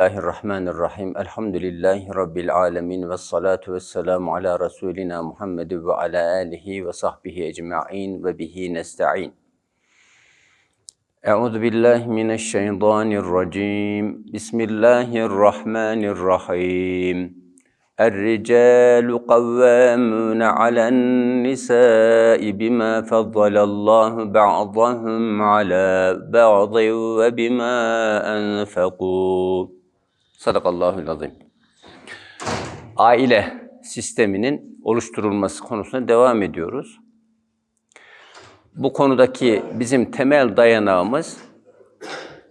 الله الرحمن الرحيم الحمد لله رب العالمين والصلاة والسلام على رسولنا محمد وعلى آله وصحبه أجمعين وبه نستعين أعوذ بالله من الشيطان الرجيم بسم الله الرحمن الرحيم الرجال قوامون على النساء بما فضل الله بعضهم على بعض وبما أنفقوا Sadakallahul azim. Aile sisteminin oluşturulması konusuna devam ediyoruz. Bu konudaki bizim temel dayanağımız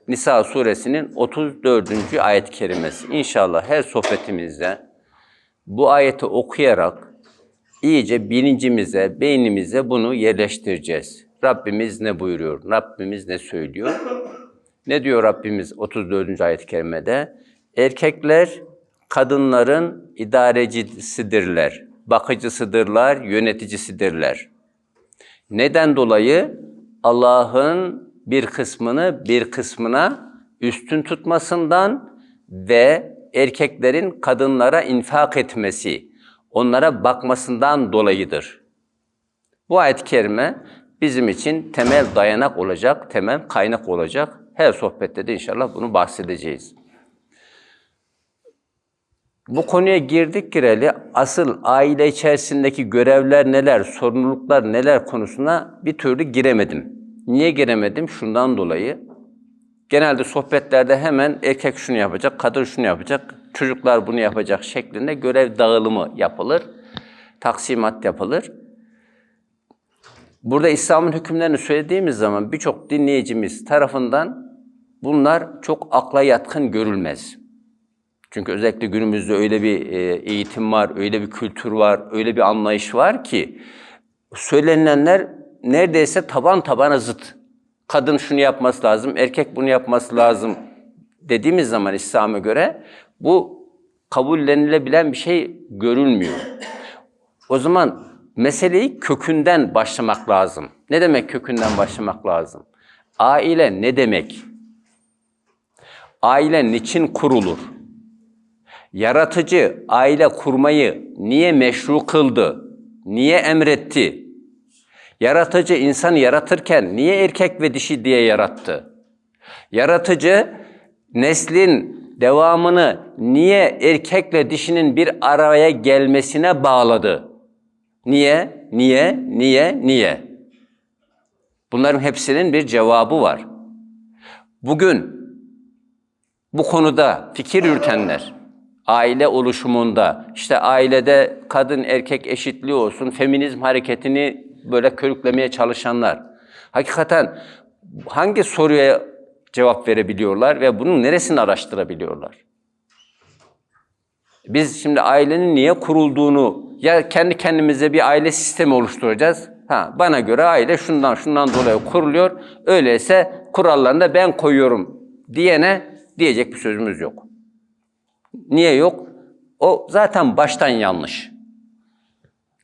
Nisa suresinin 34. ayet-i kerimesi. İnşallah her sohbetimizde bu ayeti okuyarak iyice bilincimize, beynimize bunu yerleştireceğiz. Rabbimiz ne buyuruyor? Rabbimiz ne söylüyor? Ne diyor Rabbimiz 34. ayet-i kerimede? Erkekler kadınların idarecisidirler, bakıcısıdırlar, yöneticisidirler. Neden dolayı? Allah'ın bir kısmını bir kısmına üstün tutmasından ve erkeklerin kadınlara infak etmesi, onlara bakmasından dolayıdır. Bu ayet-i kerime bizim için temel dayanak olacak, temel kaynak olacak. Her sohbette de inşallah bunu bahsedeceğiz. Bu konuya girdik gireli asıl aile içerisindeki görevler neler, sorumluluklar neler konusuna bir türlü giremedim. Niye giremedim? Şundan dolayı. Genelde sohbetlerde hemen erkek şunu yapacak, kadın şunu yapacak, çocuklar bunu yapacak şeklinde görev dağılımı yapılır. Taksimat yapılır. Burada İslam'ın hükümlerini söylediğimiz zaman birçok dinleyicimiz tarafından bunlar çok akla yatkın görülmez. Çünkü özellikle günümüzde öyle bir e, eğitim var, öyle bir kültür var, öyle bir anlayış var ki söylenilenler neredeyse taban tabana zıt. Kadın şunu yapması lazım, erkek bunu yapması lazım dediğimiz zaman İslam'a göre bu kabullenilebilen bir şey görülmüyor. O zaman meseleyi kökünden başlamak lazım. Ne demek kökünden başlamak lazım? Aile ne demek? Aile niçin kurulur? Yaratıcı aile kurmayı niye meşru kıldı? Niye emretti? Yaratıcı insanı yaratırken niye erkek ve dişi diye yarattı? Yaratıcı neslin devamını niye erkekle dişinin bir araya gelmesine bağladı? Niye? Niye? Niye? Niye? Bunların hepsinin bir cevabı var. Bugün bu konuda fikir yürütenler, aile oluşumunda, işte ailede kadın erkek eşitliği olsun, feminizm hareketini böyle körüklemeye çalışanlar, hakikaten hangi soruya cevap verebiliyorlar ve bunun neresini araştırabiliyorlar? Biz şimdi ailenin niye kurulduğunu ya kendi kendimize bir aile sistemi oluşturacağız. Ha, bana göre aile şundan şundan dolayı kuruluyor. Öyleyse kurallarını da ben koyuyorum diyene diyecek bir sözümüz yok. Niye yok? O zaten baştan yanlış.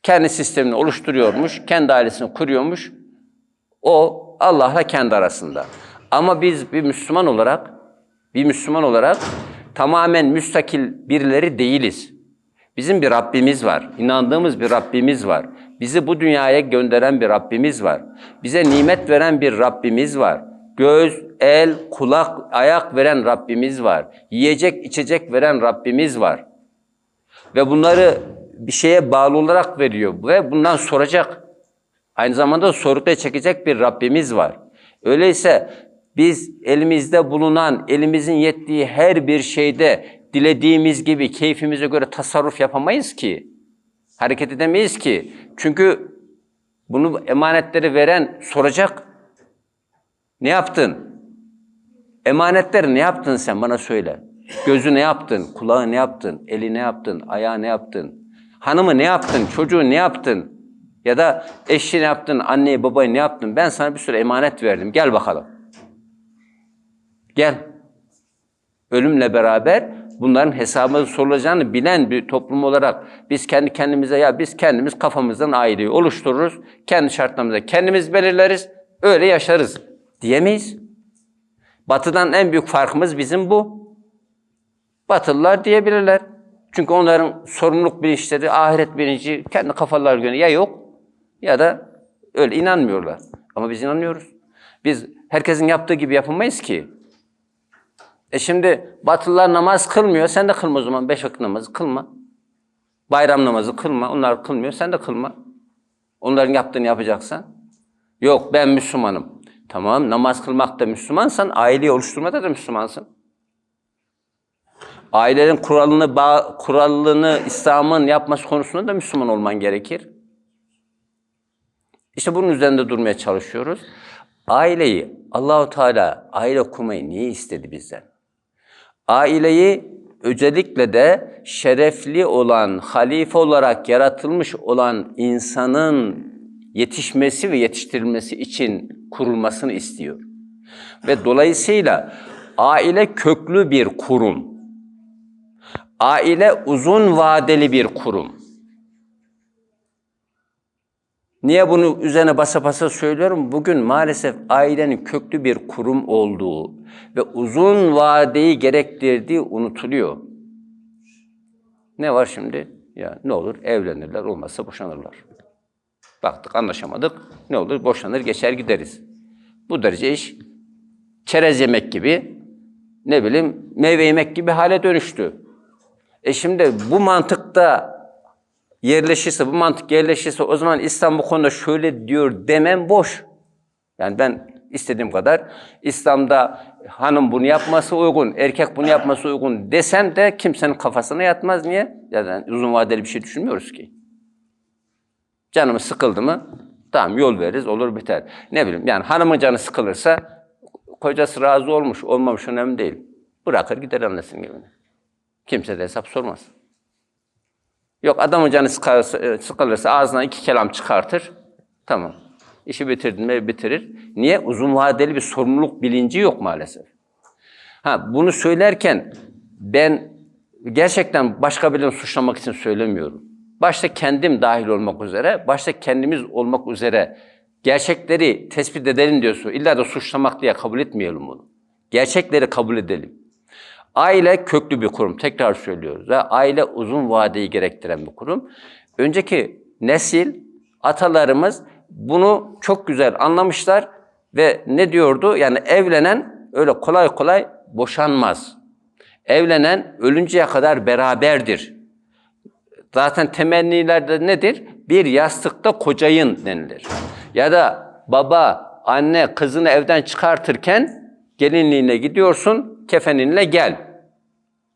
Kendi sistemini oluşturuyormuş, kendi ailesini kuruyormuş. O Allah'la kendi arasında. Ama biz bir Müslüman olarak, bir Müslüman olarak tamamen müstakil birileri değiliz. Bizim bir Rabbimiz var. İnandığımız bir Rabbimiz var. Bizi bu dünyaya gönderen bir Rabbimiz var. Bize nimet veren bir Rabbimiz var. Göz, el, kulak, ayak veren Rabbimiz var. Yiyecek, içecek veren Rabbimiz var. Ve bunları bir şeye bağlı olarak veriyor ve bundan soracak. Aynı zamanda sorguya çekecek bir Rabbimiz var. Öyleyse biz elimizde bulunan, elimizin yettiği her bir şeyde dilediğimiz gibi keyfimize göre tasarruf yapamayız ki. Hareket edemeyiz ki. Çünkü bunu emanetleri veren soracak. Ne yaptın? Emanetleri ne yaptın sen bana söyle. Gözü ne yaptın? Kulağı ne yaptın? Eli ne yaptın? Ayağı ne yaptın? Hanımı ne yaptın? Çocuğu ne yaptın? Ya da eşi ne yaptın? Anneyi babayı ne yaptın? Ben sana bir sürü emanet verdim. Gel bakalım. Gel. Ölümle beraber bunların hesabı sorulacağını bilen bir toplum olarak biz kendi kendimize ya biz kendimiz kafamızdan aileyi oluştururuz. Kendi şartlarımızda kendimiz belirleriz. Öyle yaşarız diyemeyiz. Batıdan en büyük farkımız bizim bu. Batılılar diyebilirler. Çünkü onların sorumluluk bilinçleri, ahiret bilinci kendi kafalar göre ya yok ya da öyle inanmıyorlar. Ama biz inanıyoruz. Biz herkesin yaptığı gibi yapamayız ki. E şimdi Batılılar namaz kılmıyor. Sen de kılma o zaman. Beş vakit namazı kılma. Bayram namazı kılma. Onlar kılmıyor. Sen de kılma. Onların yaptığını yapacaksan. Yok ben Müslümanım. Tamam namaz kılmakta Müslümansan aileyi oluşturmada da Müslümansın. Ailelerin kuralını, bağ, kuralını İslam'ın yapması konusunda da Müslüman olman gerekir. İşte bunun üzerinde durmaya çalışıyoruz. Aileyi Allahu Teala aile kurmayı niye istedi bizden? Aileyi özellikle de şerefli olan, halife olarak yaratılmış olan insanın yetişmesi ve yetiştirilmesi için kurulmasını istiyor. Ve dolayısıyla aile köklü bir kurum. Aile uzun vadeli bir kurum. Niye bunu üzerine basa basa söylüyorum? Bugün maalesef ailenin köklü bir kurum olduğu ve uzun vadeyi gerektirdiği unutuluyor. Ne var şimdi? Ya ne olur? Evlenirler, olmazsa boşanırlar. Baktık anlaşamadık. Ne olur? Boşanır, geçer gideriz. Bu derece iş çerez yemek gibi, ne bileyim meyve yemek gibi hale dönüştü. E şimdi bu mantıkta yerleşirse, bu mantık yerleşirse o zaman İslam bu konuda şöyle diyor demem boş. Yani ben istediğim kadar İslam'da hanım bunu yapması uygun, erkek bunu yapması uygun desem de kimsenin kafasına yatmaz. Niye? Yani uzun vadeli bir şey düşünmüyoruz ki. Canımız sıkıldı mı? Tamam yol veririz, olur biter. Ne bileyim yani hanımın canı sıkılırsa kocası razı olmuş, olmamış önemli değil. Bırakır gider annesinin evine. Kimse de hesap sormaz. Yok adamın canı sıkarsa, e, sıkılırsa ağzından iki kelam çıkartır. Tamam. İşi bitirdin mi bitirir. Niye? Uzun vadeli bir sorumluluk bilinci yok maalesef. Ha bunu söylerken ben gerçekten başka birini suçlamak için söylemiyorum. Başta kendim dahil olmak üzere, başta kendimiz olmak üzere gerçekleri tespit edelim diyorsun. İlla da suçlamak diye kabul etmeyelim bunu. Gerçekleri kabul edelim. Aile köklü bir kurum. Tekrar söylüyoruz. Ve aile uzun vadeyi gerektiren bir kurum. Önceki nesil, atalarımız bunu çok güzel anlamışlar ve ne diyordu? Yani evlenen öyle kolay kolay boşanmaz. Evlenen ölünceye kadar beraberdir. Zaten temennilerde nedir? Bir yastıkta kocayın denilir. Ya da baba, anne kızını evden çıkartırken gelinliğine gidiyorsun, kefeninle gel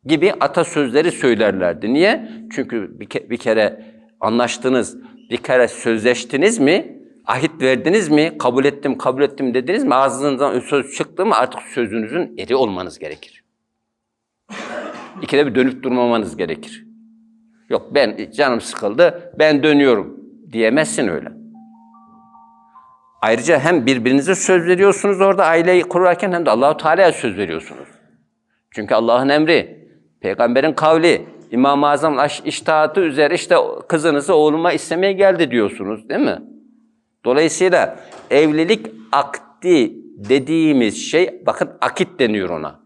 gibi atasözleri söylerlerdi. Niye? Çünkü bir, ke- bir kere anlaştınız, bir kere sözleştiniz mi, ahit verdiniz mi, kabul ettim, kabul ettim dediniz mi, ağzınızdan söz çıktı mı artık sözünüzün eri olmanız gerekir. İkide bir dönüp durmamanız gerekir. Yok ben canım sıkıldı, ben dönüyorum diyemezsin öyle. Ayrıca hem birbirinize söz veriyorsunuz orada aileyi kurarken hem de Allahu Teala'ya söz veriyorsunuz. Çünkü Allah'ın emri, peygamberin kavli, İmam-ı Azam iştahatı üzere işte kızınızı oğluma istemeye geldi diyorsunuz değil mi? Dolayısıyla evlilik akdi dediğimiz şey, bakın akit deniyor ona.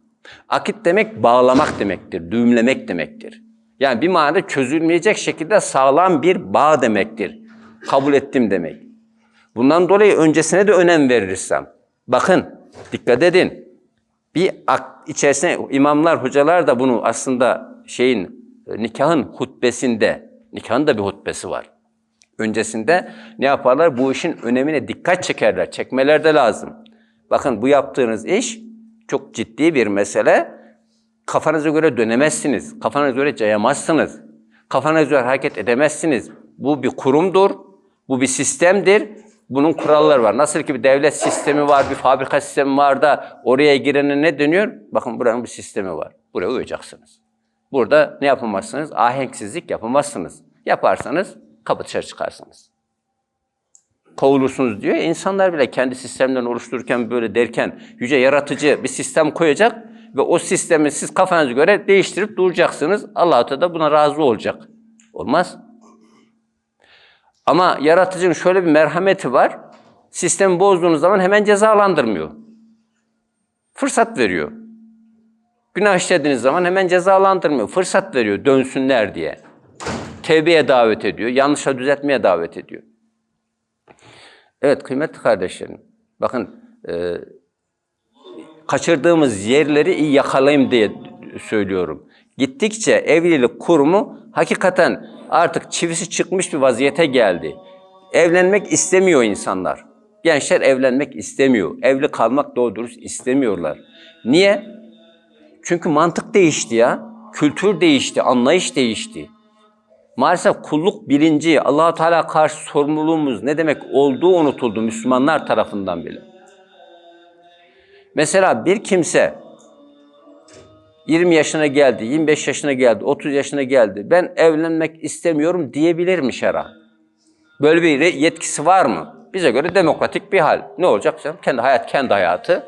Akit demek bağlamak demektir, düğümlemek demektir. Yani bir manada çözülmeyecek şekilde sağlam bir bağ demektir. Kabul ettim demek. Bundan dolayı öncesine de önem verirsem. Bakın, dikkat edin. Bir içerisine imamlar, hocalar da bunu aslında şeyin nikahın hutbesinde, nikahın da bir hutbesi var. Öncesinde ne yaparlar? Bu işin önemine dikkat çekerler. Çekmeler de lazım. Bakın bu yaptığınız iş çok ciddi bir mesele. Kafanıza göre dönemezsiniz. Kafanıza göre cayamazsınız. Kafanıza göre hareket edemezsiniz. Bu bir kurumdur. Bu bir sistemdir. Bunun kuralları var. Nasıl ki bir devlet sistemi var, bir fabrika sistemi var da oraya girene ne dönüyor? Bakın buranın bir sistemi var. Buraya uyacaksınız. Burada ne yapamazsınız? Ahenksizlik yapamazsınız. Yaparsanız kapı dışarı çıkarsınız. Kovulursunuz diyor. İnsanlar bile kendi sistemlerini oluştururken böyle derken yüce yaratıcı bir sistem koyacak ve o sistemi siz kafanıza göre değiştirip duracaksınız. Allah da buna razı olacak. Olmaz. Ama yaratıcının şöyle bir merhameti var. Sistemi bozduğunuz zaman hemen cezalandırmıyor. Fırsat veriyor. Günah işlediğiniz zaman hemen cezalandırmıyor. Fırsat veriyor dönsünler diye. Tevbeye davet ediyor. Yanlışa düzeltmeye davet ediyor. Evet kıymetli kardeşlerim. Bakın e, kaçırdığımız yerleri iyi yakalayayım diye söylüyorum. Gittikçe evlilik kurumu hakikaten artık çivisi çıkmış bir vaziyete geldi. Evlenmek istemiyor insanlar. Gençler evlenmek istemiyor. Evli kalmak doğru dürüst istemiyorlar. Niye? Çünkü mantık değişti ya. Kültür değişti, anlayış değişti. Maalesef kulluk bilinci, allah Teala karşı sorumluluğumuz ne demek olduğu unutuldu Müslümanlar tarafından bile. Mesela bir kimse 20 yaşına geldi, 25 yaşına geldi, 30 yaşına geldi. Ben evlenmek istemiyorum diyebilir mi şera? Böyle bir yetkisi var mı? Bize göre demokratik bir hal. Ne olacak? Kendi hayat kendi hayatı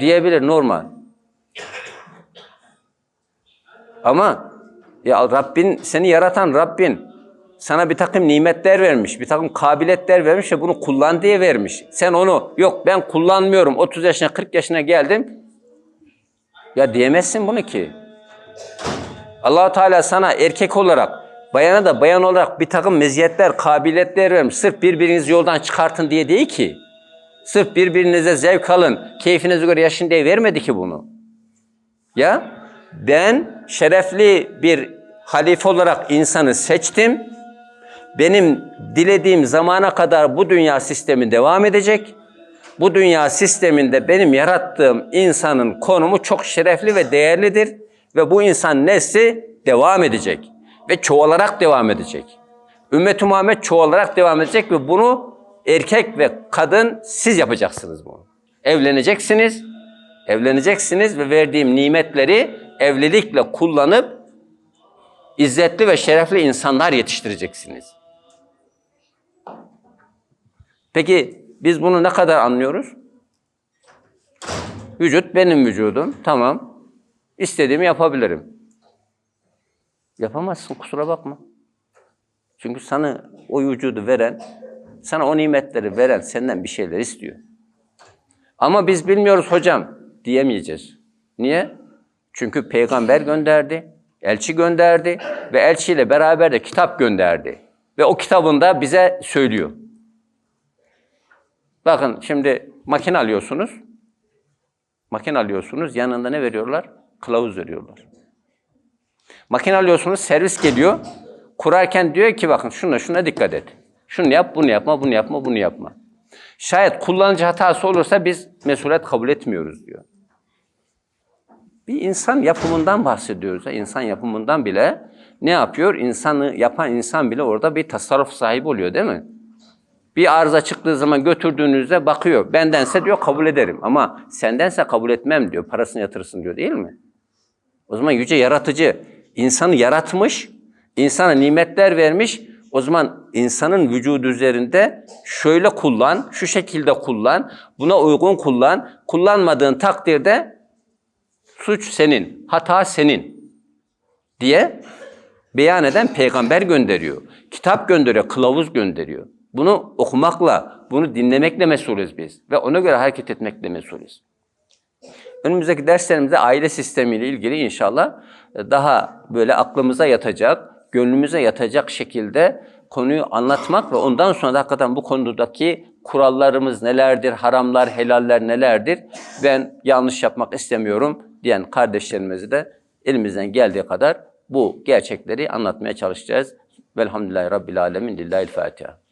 diyebilir normal. Ama ya Rabbin seni yaratan Rabbin sana bir takım nimetler vermiş, bir takım kabiliyetler vermiş ve bunu kullan diye vermiş. Sen onu yok ben kullanmıyorum 30 yaşına 40 yaşına geldim. Ya diyemezsin bunu ki. allah Teala sana erkek olarak, bayana da bayan olarak bir takım meziyetler, kabiliyetler vermiş. Sırf birbirinizi yoldan çıkartın diye değil ki. Sırf birbirinize zevk alın, keyfinize göre yaşın diye vermedi ki bunu. Ya ben şerefli bir halife olarak insanı seçtim. Benim dilediğim zamana kadar bu dünya sistemi devam edecek. Bu dünya sisteminde benim yarattığım insanın konumu çok şerefli ve değerlidir ve bu insan nesli devam edecek ve çoğalarak devam edecek. Ümmet-i Muhammed çoğalarak devam edecek ve bunu erkek ve kadın siz yapacaksınız bunu. Evleneceksiniz, evleneceksiniz ve verdiğim nimetleri evlilikle kullanıp izzetli ve şerefli insanlar yetiştireceksiniz. Peki biz bunu ne kadar anlıyoruz? Vücut benim vücudum. Tamam. İstediğimi yapabilirim. Yapamazsın kusura bakma. Çünkü sana o vücudu veren, sana o nimetleri veren senden bir şeyler istiyor. Ama biz bilmiyoruz hocam diyemeyeceğiz. Niye? Çünkü peygamber gönderdi, elçi gönderdi ve elçiyle beraber de kitap gönderdi. Ve o kitabında bize söylüyor. Bakın şimdi makine alıyorsunuz. Makine alıyorsunuz. Yanında ne veriyorlar? Kılavuz veriyorlar. Makine alıyorsunuz. Servis geliyor. Kurarken diyor ki bakın şuna şuna dikkat et. Şunu yap, bunu yapma, bunu yapma, bunu yapma. Şayet kullanıcı hatası olursa biz mesuliyet kabul etmiyoruz diyor. Bir insan yapımından bahsediyoruz. ya, İnsan yapımından bile ne yapıyor? İnsanı yapan insan bile orada bir tasarruf sahibi oluyor değil mi? Bir arıza çıktığı zaman götürdüğünüzde bakıyor. Bendense diyor kabul ederim ama sendense kabul etmem diyor. Parasını yatırırsın diyor değil mi? O zaman yüce yaratıcı insanı yaratmış, insana nimetler vermiş. O zaman insanın vücudu üzerinde şöyle kullan, şu şekilde kullan, buna uygun kullan. Kullanmadığın takdirde suç senin, hata senin diye beyan eden peygamber gönderiyor. Kitap gönderiyor, kılavuz gönderiyor. Bunu okumakla, bunu dinlemekle mesulüz biz. Ve ona göre hareket etmekle mesulüz. Önümüzdeki derslerimizde aile sistemiyle ilgili inşallah daha böyle aklımıza yatacak, gönlümüze yatacak şekilde konuyu anlatmak ve ondan sonra da hakikaten bu konudaki kurallarımız nelerdir, haramlar, helaller nelerdir, ben yanlış yapmak istemiyorum diyen kardeşlerimizi de elimizden geldiği kadar bu gerçekleri anlatmaya çalışacağız. Velhamdülillahi Rabbil Alemin. Lillahi'l Fatiha.